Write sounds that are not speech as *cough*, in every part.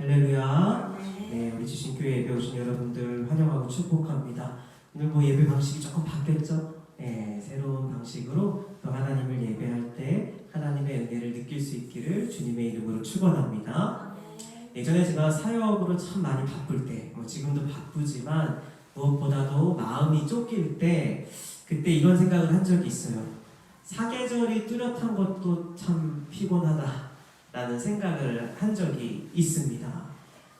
할렐루야. 네, 우리 지신교회 예배 오신 여러분들 환영하고 축복합니다. 오늘 뭐 예배 방식이 조금 바뀌었죠? 네, 새로운 방식으로 또 하나님을 예배할 때 하나님의 은혜를 느낄 수 있기를 주님의 이름으로 축원합니다. 예전에 제가 사역으로 참 많이 바쁠 때, 뭐 지금도 바쁘지만 무엇보다도 마음이 쫓길 때 그때 이런 생각을 한 적이 있어요. 사계절이 뚜렷한 것도 참 피곤하다 라는 생각을 한 적이 있습니다.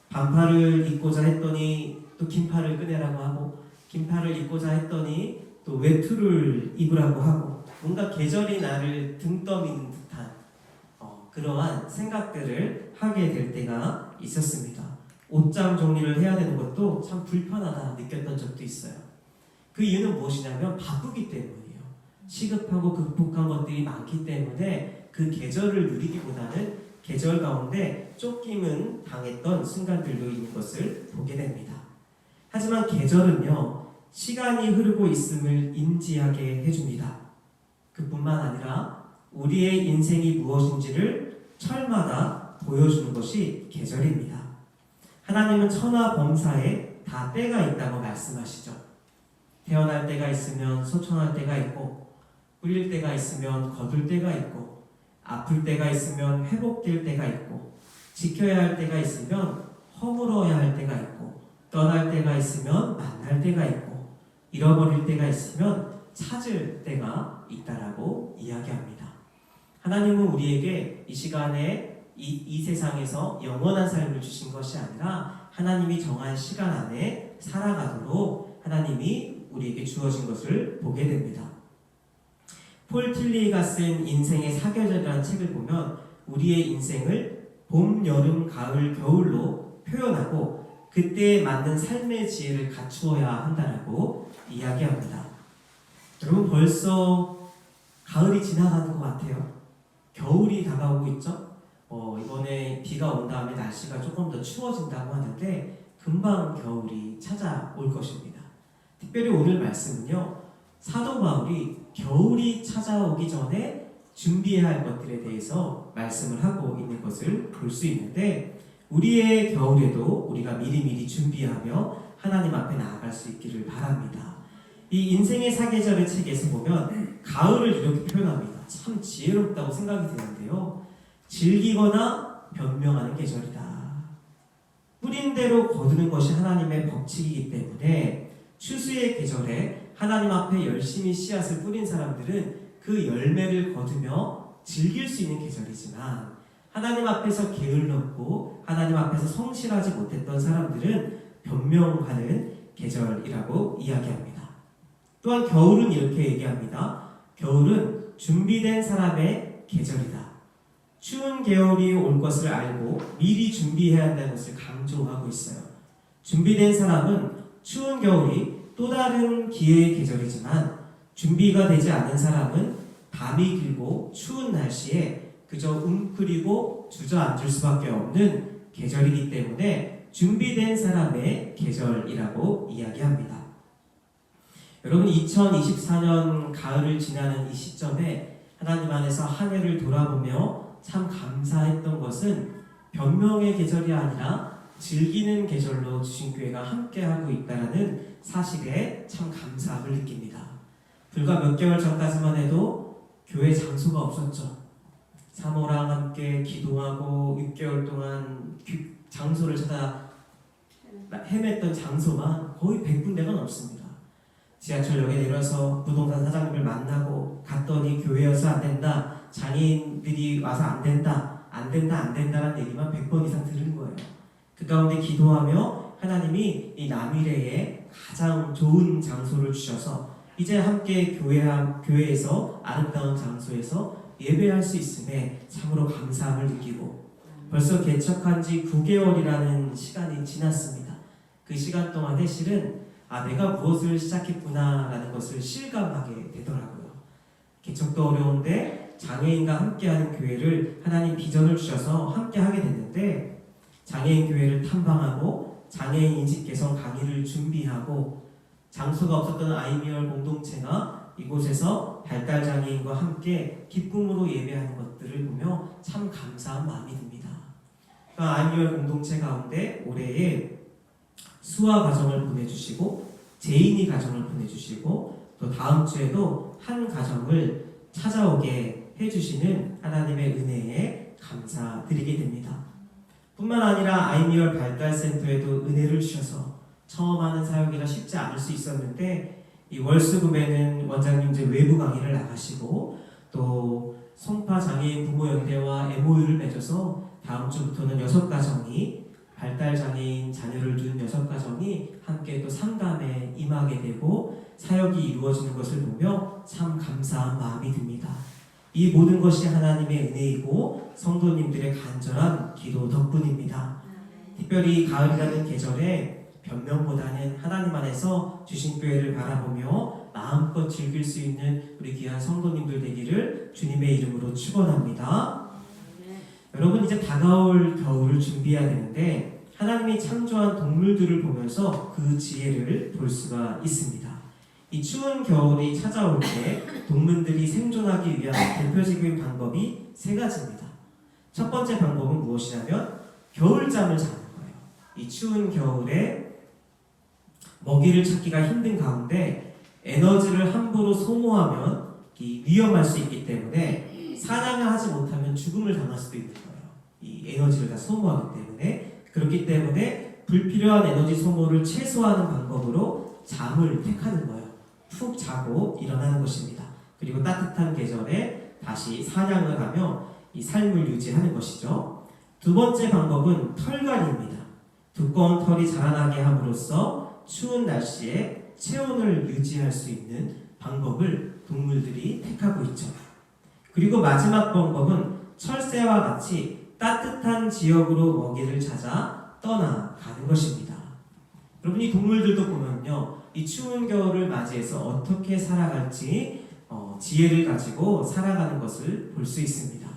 반팔을 입고자 했더니 또 긴팔을 꺼내라고 하고 긴팔을 입고자 했더니 또 외투를 입으라고 하고 뭔가 계절이 나를 등 떠미는 듯한 어, 그러한 생각들을 하게 될 때가 있었습니다. 옷장 정리를 해야 되는 것도 참 불편하다 느꼈던 적도 있어요. 그 이유는 무엇이냐면 바쁘기 때문이에요. 시급하고 극복한 것들이 많기 때문에 그 계절을 누리기보다는 계절 가운데 쫓김은 당했던 순간들도 있는 것을 보게 됩니다. 하지만 계절은요, 시간이 흐르고 있음을 인지하게 해줍니다. 그뿐만 아니라 우리의 인생이 무엇인지를 철마다 보여주는 것이 계절입니다. 하나님은 천하 범사에 다 때가 있다고 말씀하시죠. 태어날 때가 있으면 소천할 때가 있고, 꿀릴 때가 있으면 거둘 때가 있고, 아플 때가 있으면 회복될 때가 있고, 지켜야 할 때가 있으면 허물어야 할 때가 있고, 떠날 때가 있으면 만날 때가 있고, 잃어버릴 때가 있으면 찾을 때가 있다라고 이야기합니다. 하나님은 우리에게 이 시간에 이, 이 세상에서 영원한 삶을 주신 것이 아니라 하나님이 정한 시간 안에 살아가도록 하나님이 우리에게 주어진 것을 보게 됩니다. 폴 틸리가 쓴 인생의 사계절이라는 책을 보면 우리의 인생을 봄, 여름, 가을, 겨울로 표현하고 그때에 맞는 삶의 지혜를 갖추어야 한다라고 이야기합니다. 여러분 벌써 가을이 지나가는 것 같아요. 겨울이 다가오고 있죠. 어, 이번에 비가 온 다음에 날씨가 조금 더 추워진다고 하는데 금방 겨울이 찾아올 것입니다. 특별히 오늘 말씀은요. 사도 바울이 겨울이 찾아오기 전에 준비해야 할 것들에 대해서 말씀을 하고 있는 것을 볼 수 있는데 우리의 겨울에도 우리가 미리미리 준비하며 하나님 앞에 나아갈 수 있기를 바랍니다. 이 인생의 사계절의 책에서 보면 가을을 이렇게 표현합니다. 참 지혜롭다고 생각이 드는데요. 즐기거나 변명하는 계절이다. 뿌린 대로 거두는 것이 하나님의 법칙이기 때문에 추수의 계절에 하나님 앞에 열심히 씨앗을 뿌린 사람들은 그 열매를 거두며 즐길 수 있는 계절이지만 하나님 앞에서 게을렀고 하나님 앞에서 성실하지 못했던 사람들은 변명하는 계절이라고 이야기합니다. 또한 겨울은 이렇게 얘기합니다. 겨울은 준비된 사람의 계절이다. 추운 겨울이 올 것을 알고 미리 준비해야 한다는 것을 강조하고 있어요. 준비된 사람은 추운 겨울이 또 다른 기회의 계절이지만 준비가 되지 않은 사람은 밤이 길고 추운 날씨에 그저 웅크리고 주저앉을 수밖에 없는 계절이기 때문에 준비된 사람의 계절이라고 이야기합니다. 여러분 2024년 가을을 지나는 이 시점에 하나님 안에서 한 해를 돌아보며 참 감사했던 것은 변명의 계절이 아니라 즐기는 계절로 주신 교회가 함께하고 있다는 사실에 참 감사함을 느낍니다. 불과 몇 개월 전까지만 해도 교회 장소가 없었죠. 사모랑 함께 기도하고 6개월 동안 귀- 장소를 찾아 헤맸던 장소만 거의 100군데가 넘습니다. 지하철역에 내려서 부동산 사장님을 만나고 갔더니 교회여서 안 된다. 장애인들이 와서 안 된다. 안 된다. 안 된다라는 얘기만 100번 이상 들은 거예요. 그 가운데 기도하며 하나님이 이 남미래에 가장 좋은 장소를 주셔서 이제 함께 교회, 교회에서 아름다운 장소에서 예배할 수 있음에 참으로 감사함을 느끼고 벌써 개척한 지 9개월이라는 시간이 지났습니다. 그 시간 동안에 실은 아 내가 무엇을 시작했구나라는 것을 실감하게 되더라고요. 개척도 어려운데 장애인과 함께하는 교회를 하나님 비전을 주셔서 함께 하게 됐는데 장애인 교회를 탐방하고 장애인 인식 개선 강의를 준비하고 장소가 없었던 아이미얼 공동체가 이곳에서 발달 장애인과 함께 기쁨으로 예배하는 것들을 보며 참 감사한 마음이 듭니다. 그 아이미얼 공동체 가운데 올해에 수아 가정을 보내주시고 제인이 가정을 보내주시고 또 다음 주에도 한 가정을 찾아오게 해주시는 하나님의 은혜에 감사드리게 됩니다. 뿐만 아니라 아이미얼 발달센터에도 은혜를 주셔서 처음 하는 사역이라 쉽지 않을 수 있었는데 이 월수금에는 원장님 이제 외부 강의를 나가시고 또 송파 장애인 부모 연대와 MOU를 맺어서 다음 주부터는 여섯 가정이 발달 장애인 자녀를 둔 여섯 가정이 함께 또 상담에 임하게 되고 사역이 이루어지는 것을 보며 참 감사한 마음이 듭니다. 이 모든 것이 하나님의 은혜이고 성도님들의 간절한 기도 덕분입니다. 특별히 가을이라는 계절에 변명보다는 하나님 안에서 주신 교회를 바라보며 마음껏 즐길 수 있는 우리 귀한 성도님들 되기를 주님의 이름으로 축원합니다. 여러분 이제 다가올 겨울을 준비해야 되는데 하나님이 창조한 동물들을 보면서 그 지혜를 볼 수가 있습니다. 이 추운 겨울이 찾아올 때 동물들이 생존하기 위한 대표적인 방법이 세 가지입니다. 첫 번째 방법은 무엇이냐면 겨울잠을 자는 거예요. 이 추운 겨울에 먹이를 찾기가 힘든 가운데 에너지를 함부로 소모하면 이 위험할 수 있기 때문에 사냥을 하지 못하면 죽음을 당할 수도 있는 거예요. 이 에너지를 다 소모하기 때문에 그렇기 때문에 불필요한 에너지 소모를 최소화하는 방법으로 잠을 택하는 거예요. 푹 자고 일어나는 것입니다. 그리고 따뜻한 계절에 다시 사냥을 하며 이 삶을 유지하는 것이죠. 두 번째 방법은 털갈이입니다. 두꺼운 털이 자라나게 함으로써 추운 날씨에 체온을 유지할 수 있는 방법을 동물들이 택하고 있죠. 그리고 마지막 방법은 철새와 같이 따뜻한 지역으로 먹이를 찾아 떠나가는 것입니다. 여러분 이 동물들도 보면요, 이 추운 겨울을 맞이해서 어떻게 살아갈지 어, 지혜를 가지고 살아가는 것을 볼 수 있습니다.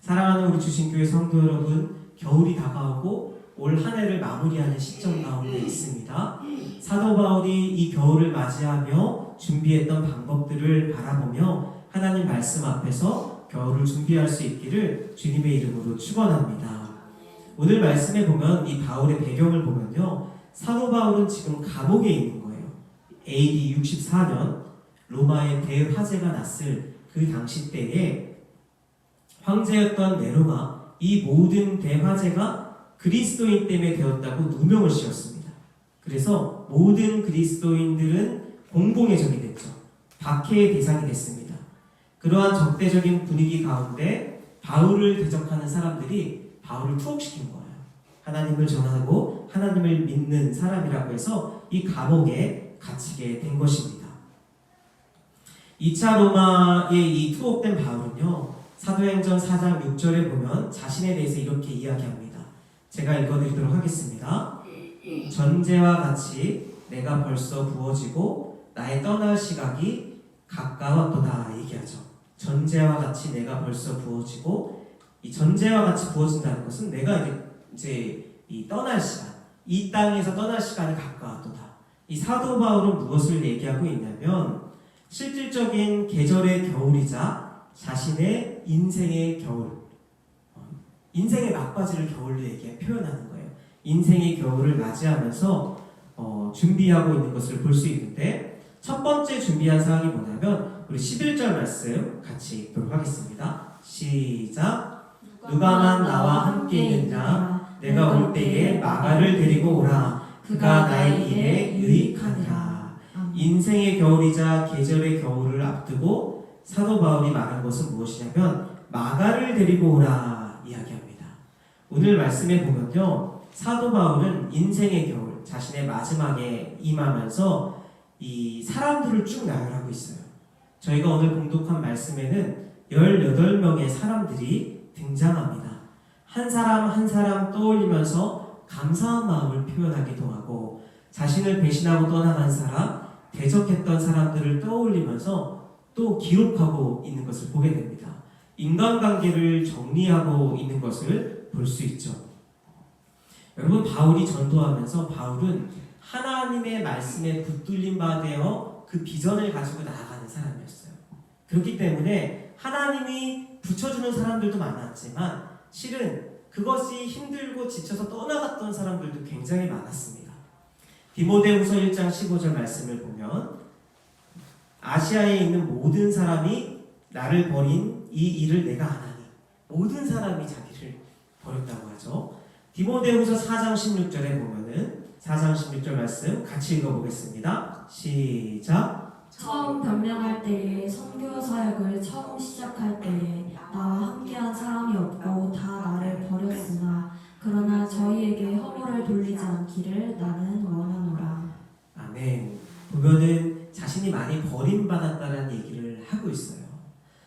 사랑하는 우리 주신교회 성도 여러분, 겨울이 다가오고 올 한 해를 마무리하는 시점 가운데 있습니다. 사도 바울이 이 겨울을 맞이하며 준비했던 방법들을 바라보며 하나님 말씀 앞에서 겨울을 준비할 수 있기를 주님의 이름으로 축원합니다. 오늘 말씀에 보면 이 바울의 배경을 보면요. 사도 바울은 지금 감옥에 있는 거예요. AD 64년 로마의 대화재가 났을 그 당시 때에 황제였던 네로가 이 모든 대화재가 그리스도인 때문에 되었다고 누명을 씌웠습니다. 그래서 모든 그리스도인들은 공공의 적이 됐죠. 박해의 대상이 됐습니다. 그러한 적대적인 분위기 가운데 바울을 대적하는 사람들이 바울을 투옥시킨 거예요. 하나님을 전하고 하나님을 믿는 사람이라고 해서 이 감옥에 갇히게 된 것입니다. 2차 로마의 이 투옥된 바울은요, 사도행전 4장 6절에 보면 자신에 대해서 이렇게 이야기합니다. 제가 읽어드리도록 하겠습니다. 전제와 같이 내가 벌써 부어지고 나의 떠날 시각이 가까웠도다 얘기하죠. 전제와 같이 내가 벌써 부어지고 이 전제와 같이 부어진다는 것은 내가 이제, 이제 이 떠날 시간, 이 땅에서 떠날 시간이 가까웠도다. 이 사도 바울은 무엇을 얘기하고 있냐면 실질적인 계절의 겨울이자 자신의 인생의 겨울, 어, 인생의 막바지를 겨울로 얘기해 표현하는 거예요. 인생의 겨울을 맞이하면서 어, 준비하고 있는 것을 볼 수 있는데 첫 번째 준비한 사항이 뭐냐면 우리 11절 말씀 같이 읽도록 하겠습니다. 시작. 누가만 나와 함께 있느냐 내가 올 때에 마가를 데리고 오라 그가 나의 일에 유익하니라. 인생의 겨울이자 계절의 겨울을 앞두고 사도 바울이 말한 것은 무엇이냐면 마가를 데리고 오라 이야기합니다. 오늘 말씀에 보면요. 사도 바울은 인생의 겨울, 자신의 마지막에 임하면서 이 사람들을 쭉 나열하고 있어요. 저희가 오늘 공독한 말씀에는 18명의 사람들이 등장합니다. 한 사람 한 사람 떠올리면서 감사한 마음을 표현하기도 하고 자신을 배신하고 떠나간 사람, 대적했던 사람들을 떠올리면서 또 기록하고 있는 것을 보게 됩니다. 인간관계를 정리하고 있는 것을 볼 수 있죠. 여러분 바울이 전도하면서 바울은 하나님의 말씀에 붙들린 바 되어 그 비전을 가지고 나아가는 사람이었어요. 그렇기 때문에 하나님이 붙여주는 사람들도 많았지만 실은 그것이 힘들고 지쳐서 떠나갔던 사람들도 굉장히 많았습니다. 디모데후서 1장 15절 말씀을 보면 아시아에 있는 모든 사람이 나를 버린 이 일을 내가 안 하니 모든 사람이 자기를 버렸다고 하죠. 디모데후서 4장 16절에 보면은 4장 16절 말씀 같이 읽어보겠습니다. 시작. 처음 변명할 때에 선교 사역을 처음 시작할 때에 나와 함께한 사람이 없고 다 나를 버렸으나 그러나 저희에게 허물을 돌리지 않기를 나는 원하노라. 아멘. 보면은 자신이 많이 버림받았다는 얘기를 하고 있어요.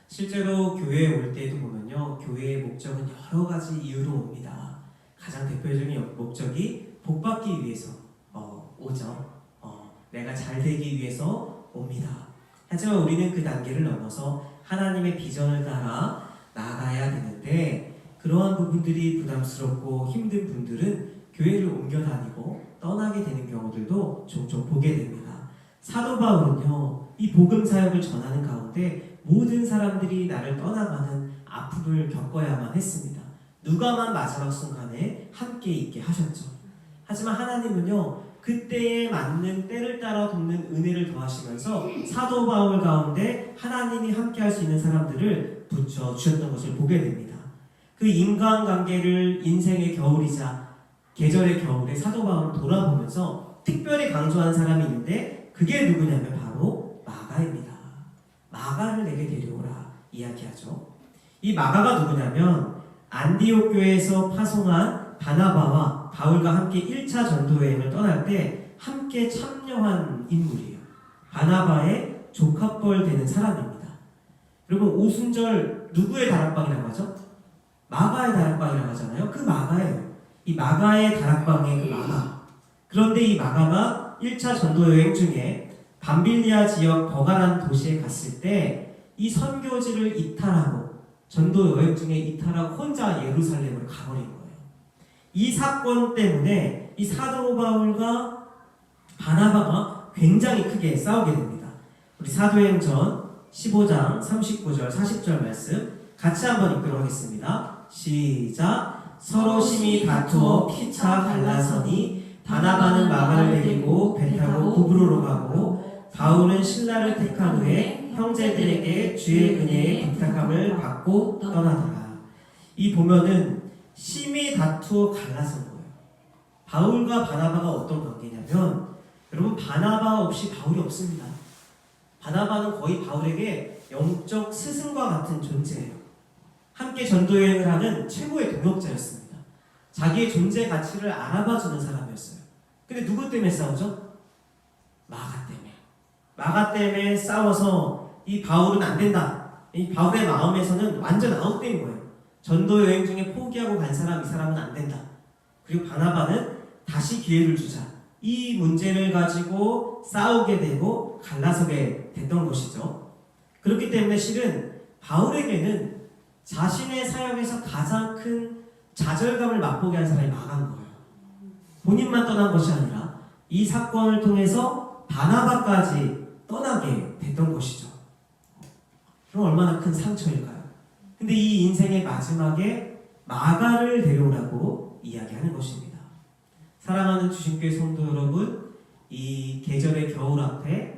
실제로 교회에 올 때도 보면요. 교회의 목적은 여러 가지 이유로 옵니다. 가장 대표적인 목적이 복받기 위해서 어, 오죠. 어, 내가 잘 되기 위해서 옵니다. 하지만 우리는 그 단계를 넘어서 하나님의 비전을 따라 나아가야 되는데 그러한 부분들이 부담스럽고 힘든 분들은 교회를 옮겨 다니고 떠나게 되는 경우들도 종종 보게 됩니다. 사도 바울은요, 이 복음 사역을 전하는 가운데 모든 사람들이 나를 떠나가는 아픔을 겪어야만 했습니다. 누가만 마지막 순간에 함께 있게 하셨죠. 하지만 하나님은요, 그때에 맞는 때를 따라 돕는 은혜를 더하시면서 사도 바울 가운데 하나님이 함께 할 수 있는 사람들을 붙여 주셨던 것을 보게 됩니다. 그 인간관계를 인생의 겨울이자 계절의 겨울에 사도 바울을 돌아보면서 특별히 강조한 사람이 있는데 그게 누구냐면 바로 마가입니다. 마가를 내게 데려오라 이야기하죠. 이 마가가 누구냐면 안디옥 교회에서 파송한 바나바와 바울과 함께 1차 전도 여행을 떠날 때 함께 참여한 인물이에요. 바나바의 조카뻘 되는 사람입니다. 여러분 오순절 누구의 다락방이라고 하죠? 마가의 다락방이라고 하잖아요. 그 마가예요. 이 마가의 다락방의 그 마가. 그런데 이 마가가 1차 전도 여행 중에 밤빌리아 지역 버가란 도시에 갔을 때 이 선교지를 이탈하고 전도 여행 중에 이탈하고 혼자 예루살렘으로 가버린 거예요. 이 사건 때문에 이 사도 바울과 바나바가 굉장히 크게 싸우게 됩니다. 우리 사도행전 15장 39절 40절 말씀 같이 한번 읽도록 하겠습니다. 시작 서로 심히 다투어 피차 갈라서니 바나바는 마가를 데리고 배 타고 구브로로 가고 바울은 신라를 택한 후에 형제들에게 주의 은혜의 부탁함을 받고 떠나더라. 이 보면은 심히 다투어 갈라선 거예요. 바울과 바나바가 어떤 관계냐면 여러분 바나바 없이 바울이 없습니다. 바나바는 거의 바울에게 영적 스승과 같은 존재예요. 함께 전도 여행을 하는 최고의 동역자였습니다. 자기의 존재 가치를 알아봐주는 사람이었어요. 근데 누구 때문에 싸우죠? 마가 때문에. 마가 때문에 싸워서 이 바울은 안 된다. 이 바울의 마음에서는 완전 아웃된 거예요. 전도 여행 중에 포기하고 간 사람 이 사람은 안 된다. 그리고 바나바는 다시 기회를 주자. 이 문제를 가지고 싸우게 되고 갈라서게 됐던 것이죠. 그렇기 때문에 실은 바울에게는 자신의 사역에서 가장 큰 좌절감을 맛보게 한 사람이 마간 거예요. 본인만 떠난 것이 아니라 이 사건을 통해서 바나바까지 떠나게 됐던 것이죠. 그럼 얼마나 큰 상처일까요? 근데 이 인생의 마지막에 마가를 데려오라고 이야기하는 것입니다. 사랑하는 주신교회 성도 여러분, 이 계절의 겨울 앞에 어,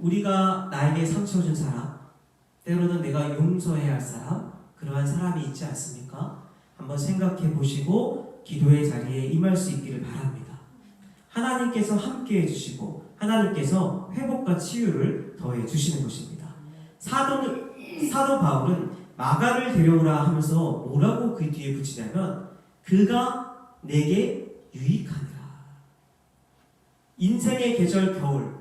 우리가 나에게 상처 준 사람, 때로는 내가 용서해야 할 사람, 그러한 사람이 있지 않습니까? 한번 생각해 보시고 기도의 자리에 임할 수 있기를 바랍니다. 하나님께서 함께 해주시고 하나님께서 회복과 치유를 더해 주시는 것입니다. 사도, 사도 바울은 마가를 데려오라 하면서 뭐라고 그 뒤에 붙이냐면 그가 내게 유익하니라. 인생의 계절 겨울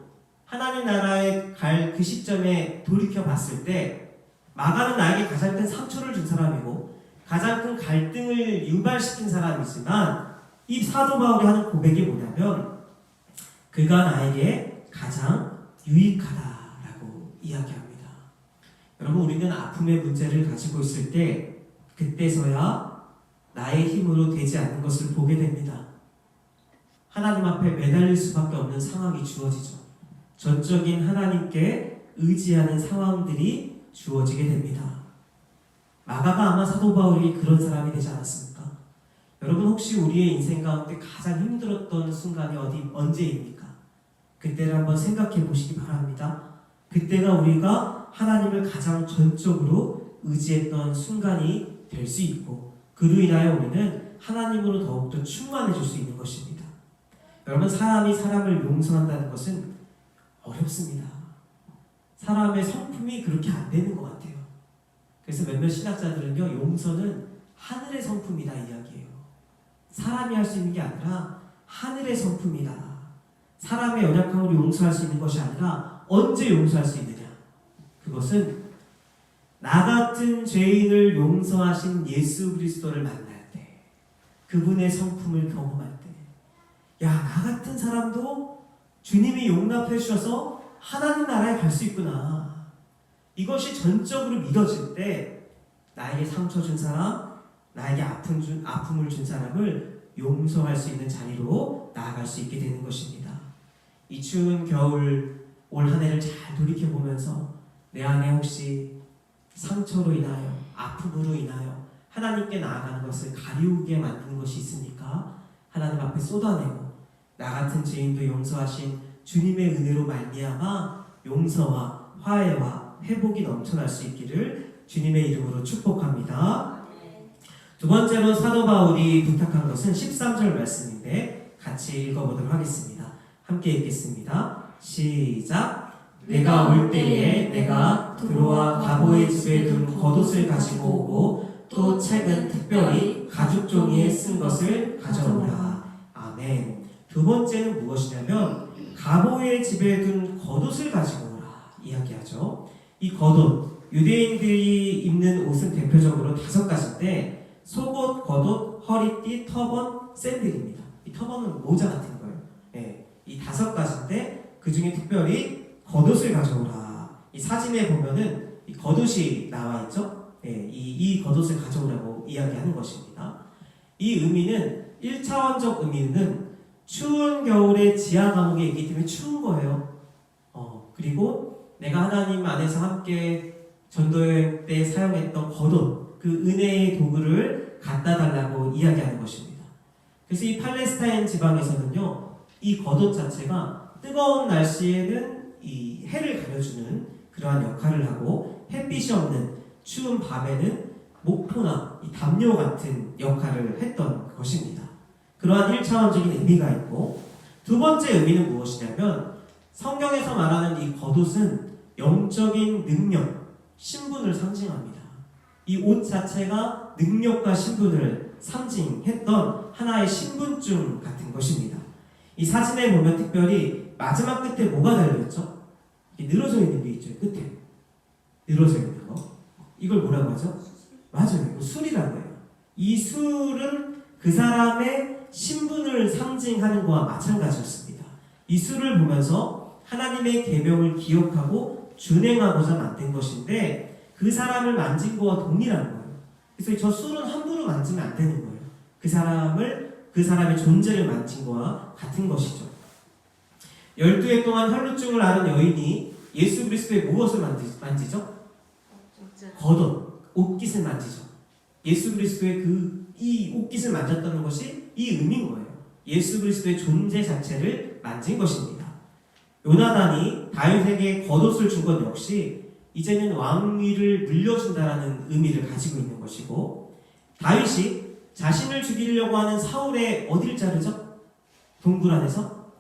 하나님 나라에 갈 그 시점에 돌이켜 봤을 때 마가는 나에게 가장 큰 상처를 준 사람이고 가장 큰 갈등을 유발시킨 사람이지만 이 사도 바울이 하는 고백이 뭐냐면 그가 나에게 가장 유익하다라고 이야기합니다. 여러분 우리는 아픔의 문제를 가지고 있을 때 그때서야 나의 힘으로 되지 않는 것을 보게 됩니다. 하나님 앞에 매달릴 수밖에 없는 상황이 주어지죠. 전적인 하나님께 의지하는 상황들이 주어지게 됩니다. 마가가 아마 사도 바울이 그런 사람이 되지 않았습니까? 여러분 혹시 우리의 인생 가운데 가장 힘들었던 순간이 어디 언제입니까? 그때를 한번 생각해 보시기 바랍니다. 그때가 우리가 하나님을 가장 전적으로 의지했던 순간이 될 수 있고 그로 인하여 우리는 하나님으로 더욱더 충만해질 수 있는 것입니다. 여러분 사람이 사람을 용서한다는 것은 어렵습니다. 사람의 성품이 그렇게 안 되는 것 같아요. 그래서 몇몇 신학자들은요 용서는 하늘의 성품이다 이야기해요. 사람이 할 수 있는 게 아니라 하늘의 성품이다. 사람의 연약함으로 용서할 수 있는 것이 아니라 언제 용서할 수 있느냐? 그것은 나 같은 죄인을 용서하신 예수 그리스도를 만날 때, 그분의 성품을 경험할 때, 야, 나 같은 사람도 주님이 용납해 주셔서 하나님 나라에 갈 수 있구나. 이것이 전적으로 믿어질 때, 나에게 상처 준 사람, 나에게 아픔 준, 아픔을 준 사람을 용서할 수 있는 자리로 나아갈 수 있게 되는 것입니다. 이 추운 겨울 올 한 해를 잘 돌이켜 보면서 내 안에 혹시 상처로 인하여 아픔으로 인하여 하나님께 나아가는 것을 가리우게 만드는 것이 있습니까? 하나님 앞에 쏟아내고 나 같은 죄인도 용서하신 주님의 은혜로 말미암아 용서와 화해와 회복이 넘쳐날 수 있기를 주님의 이름으로 축복합니다. 두 번째로 사도 바울이 부탁한 것은 13절 말씀인데 같이 읽어보도록 하겠습니다. 함께 읽겠습니다. 시작. 내가 올 때에 내가 들어와 가보의 집에 둔 겉옷을 가지고 오고 또 책은 특별히 가죽 종이에 쓴 것을 가져오라. 아멘. 두 번째는 무엇이냐면 가보의 집에 둔 겉옷을 가지고 오라 이야기하죠. 이 겉옷 유대인들이 입는 옷은 대표적으로 다섯 가지인데 속옷, 겉옷, 허리띠, 터번, 샌들입니다. 이 터번은 모자 같은 거예요. 예, 이 다섯 가지인데 그 중에 특별히 겉옷을 가져오라. 이 사진에 보면은 이 겉옷이 나와 있죠. 예, 이, 이 겉옷을 가져오라고 이야기하는 것입니다. 이 의미는 1차원적 의미는 추운 겨울에 지하 감옥에 있기 때문에 추운 거예요. 어, 그리고 내가 하나님 안에서 함께 전도여행 때 사용했던 겉옷, 그 은혜의 도구를 갖다 달라고 이야기하는 것입니다. 그래서 이 팔레스타인 지방에서는요, 이 겉옷 자체가 뜨거운 날씨에는 이 해를 가려주는 그러한 역할을 하고 햇빛이 없는 추운 밤에는 목포나 이 담요 같은 역할을 했던 것입니다. 그러한 1차원적인 의미가 있고 두 번째 의미는 무엇이냐면 성경에서 말하는 이 겉옷은 영적인 능력, 신분을 상징합니다. 이 옷 자체가 능력과 신분을 상징했던 하나의 신분증 같은 것입니다. 이 사진에 보면 특별히 마지막 끝에 뭐가 달려있죠? 늘어져 있는 게 있죠. 끝에 늘어져 있는 거. 이걸 뭐라고 하죠? 맞아요. 술이라고 해요. 이 술은 그 사람의 신분을 상징하는 것과 마찬가지였습니다. 이 술을 보면서 하나님의 계명을 기억하고 준행하고자 만든 것인데 그 사람을 만진 거와 동일한 거예요. 그래서 저 술은 함부로 만지면 안 되는 거예요. 그 사람을 그 사람의 존재를 만진 거와 같은 것이죠. 12해 동안 혈루증을 앓은 여인이 예수 그리스도의 무엇을 만지, 만지죠? 겉옷, 옷깃을 만지죠. 예수 그리스도의 그 이 옷깃을 만졌다는 것이 이 의미인 거예요. 예수 그리스도의 존재 자체를 만진 것입니다. 요나단이 다윗에게 겉옷을 준것 역시 이제는 왕위를 물려준다라는 의미를 가지고 있는 것이고 다윗이 자신을 죽이려고 하는 사울의 어디를 자르죠? 동굴 안에서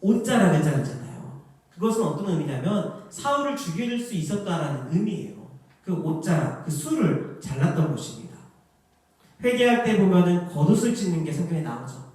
옷자락을 자르잖아요. 그것은 어떤 의미냐면 사울을 죽일 수 있었다라는 의미예요. 그 옷자락, 그 술을 잘랐던 것입니다. 회개할 때 보면은 겉옷을 찢는 게 성경에 나오죠.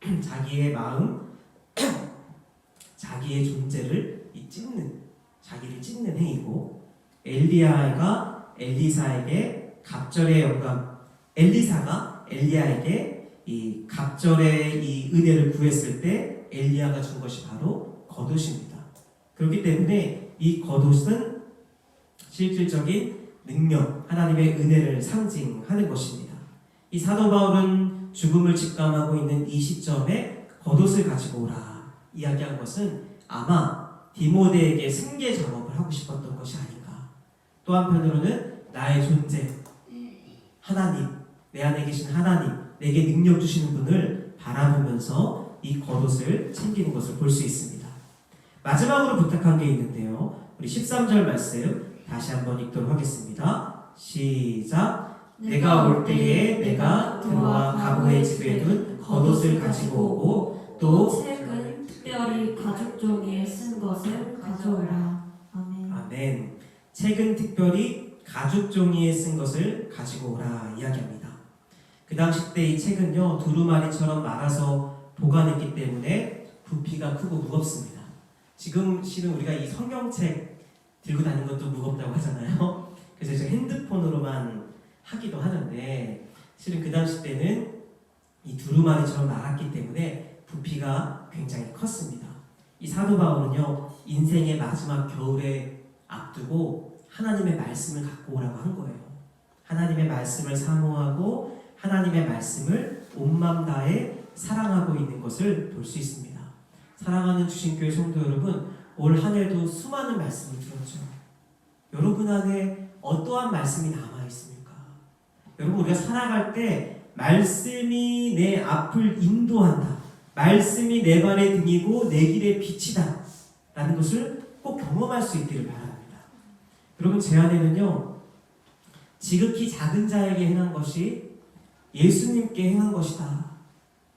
*clears throat* 자기의 마음, *clears throat* 자기의 존재를 이 찢는, 자기를 찢는 행위고 엘리야가 엘리사에게 갑절의 영감, 엘리사가 엘리야에게 이 갑절의 이 은혜를 구했을 때 엘리야가 준 것이 바로 겉옷입니다. 그렇기 때문에 이 겉옷은 실질적인 능력, 하나님의 은혜를 상징하는 것입니다. 이 사도 바울은 죽음을 직감하고 있는 이 시점에 겉옷을 가지고 오라 이야기한 것은 아마 디모데에게 승계 작업을 하고 싶었던 것이 아닌가. 또 한편으로는 나의 존재, 하나님, 내 안에 계신 하나님, 내게 능력 주시는 분을 바라보면서 이 겉옷을 챙기는 것을 볼 수 있습니다. 마지막으로 부탁한 게 있는데요. 우리 13절 말씀 다시 한번 읽도록 하겠습니다. 시작. 내가 올 때에 내가 들어와 가부의 집에 둔 겉옷을 가지고 오고 또 책은 특별히 가죽 종이에 쓴 것을 가져오라. 아멘. 아멘. 책은 특별히 가죽 종이에 쓴 것을 가지고 오라 이야기합니다. 그 당시 때 이 책은요 두루마리처럼 말아서 보관했기 때문에 부피가 크고 무겁습니다. 지금 실은 우리가 이 성경책 들고 다니는 것도 무겁다고 하잖아요. 그래서 핸드폰으로만 하기도 하는데 실은 그 당시 때는 이 두루마리처럼 말았기 때문에 부피가 굉장히 컸습니다. 이 사도 바울은요 인생의 마지막 겨울에 앞두고 하나님의 말씀을 갖고 오라고 한 거예요. 하나님의 말씀을 사모하고 하나님의 말씀을 온맘 다해 사랑하고 있는 것을 볼 수 있습니다. 사랑하는 주신교회 성도 여러분, 올 한 해도 수많은 말씀을 들었죠. 여러분 안에 어떠한 말씀이 남아? 여러분 우리가 살아갈 때 말씀이 내 앞을 인도한다. 말씀이 내 발의 등이고 내 길의 빛이다. 라는 것을 꼭 경험할 수 있기를 바랍니다. 여러분 제 안에는요 지극히 작은 자에게 행한 것이 예수님께 행한 것이다.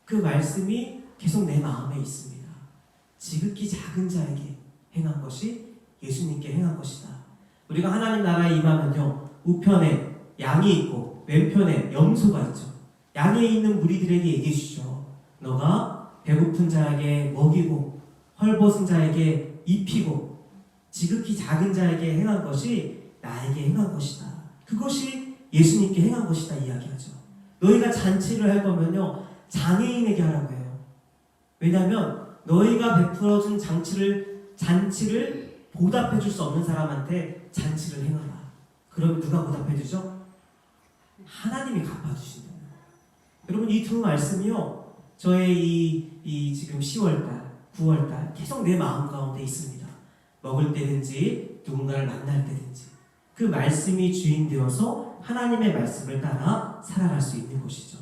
그 말씀이 계속 내 마음에 있습니다. 지극히 작은 자에게 행한 것이 예수님께 행한 것이다. 우리가 하나님 나라에 임하면요 우편에 양이 있고 왼편에 염소가 있죠. 양에 있는 무리들에게 얘기해 주죠. 너가 배고픈 자에게 먹이고 헐벗은 자에게 입히고 지극히 작은 자에게 행한 것이 나에게 행한 것이다. 그것이 예수님께 행한 것이다 이야기하죠. 너희가 잔치를 할 거면요 장애인에게 하라고 해요. 왜냐하면 너희가 베풀어준 장치를 잔치를 보답해 줄 수 없는 사람한테 잔치를 행하라. 그러면 누가 보답해 주죠? 하나님이 갚아주신다. 여러분 이 두 말씀이요 저의 이, 이 지금 10월달, 9월달 계속 내 마음 가운데 있습니다. 먹을 때든지 누군가를 만날 때든지 그 말씀이 주인 되어서 하나님의 말씀을 따라 살아갈 수 있는 것이죠.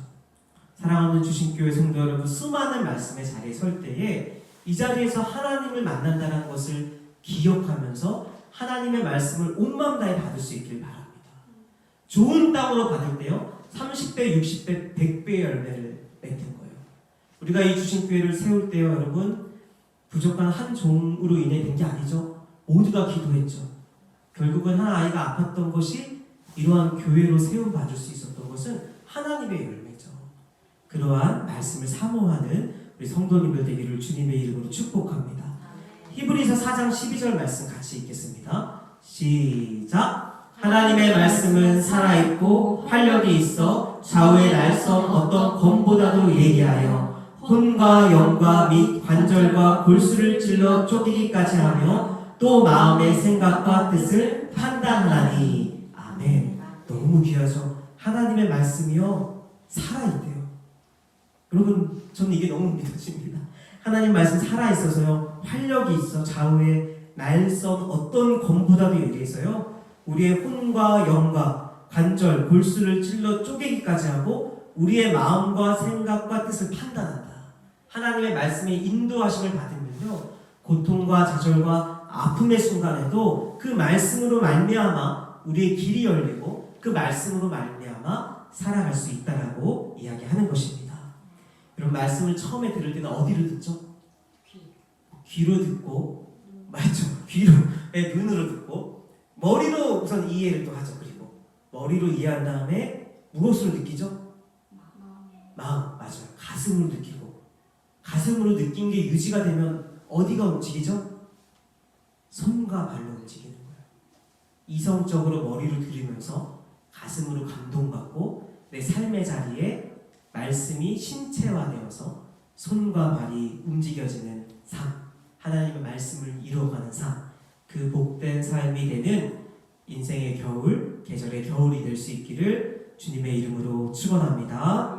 사랑하는 주신교회 성도 여러분 수많은 말씀의 자리에 설 때에 이 자리에서 하나님을 만난다는 것을 기억하면서 하나님의 말씀을 온 마음 다해 받을 수 있기를 바랍니다. 좋은 땅으로 받을 때요 30배, 60배, 100배의 열매를 맺는 거예요. 우리가 이 주신교회를 세울 때요 여러분 부족한 한 종으로 인해 된 게 아니죠. 모두가 기도했죠. 결국은 한 아이가 아팠던 것이 이러한 교회로 세움 받을 수 있었던 것은 하나님의 열매죠. 그러한 말씀을 사모하는 우리 성도님들 되기를 주님의 이름으로 축복합니다. 히브리서 4장 12절 말씀 같이 읽겠습니다. 시작. 하나님의 말씀은 살아있고 활력이 있어 좌우의 날선 어떤 검보다도 예리하여 혼과 영과 및 관절과 골수를 찔러 쪼개기까지 하며 또 마음의 생각과 뜻을 판단하니 아멘. 너무 귀하죠. 하나님의 말씀이요 살아있대요. 여러분 저는 이게 너무 믿어집니다. 하나님 말씀 살아 있어서요 활력이 있어 좌우에 날선 어떤 검보다도 예리해서요 우리의 혼과 영과 관절 골수를 찔러 쪼개기까지 하고 우리의 마음과 생각과 뜻을 판단한다. 하나님의 말씀에 인도하심을 받으면요 고통과 좌절과 아픔의 순간에도 그 말씀으로 말미암아 우리의 길이 열리고 그 말씀으로 말미암아 살아갈 수 있다라고 이야기하는 것입니다. 여러분 말씀을 처음에 들을 때는 어디로 듣죠? 귀로 듣고 맞죠? 귀로 네, 눈으로 듣고 머리로 우선 이해를 또 하죠. 그리고 머리로 이해한 다음에 무엇으로 느끼죠? 마음 맞아요. 가슴으로 느끼고 가슴으로 느낀 게 유지가 되면 어디가 움직이죠? 손과 발로 움직이는 거예요. 이성적으로 머리로 들으면서 가슴으로 감동받고 내 삶의 자리에 말씀이 신체화되어서 손과 발이 움직여지는 삶, 하나님의 말씀을 이루어가는 삶, 그 복된 삶이 되는 인생의 겨울, 계절의 겨울이 될 수 있기를 주님의 이름으로 축원합니다.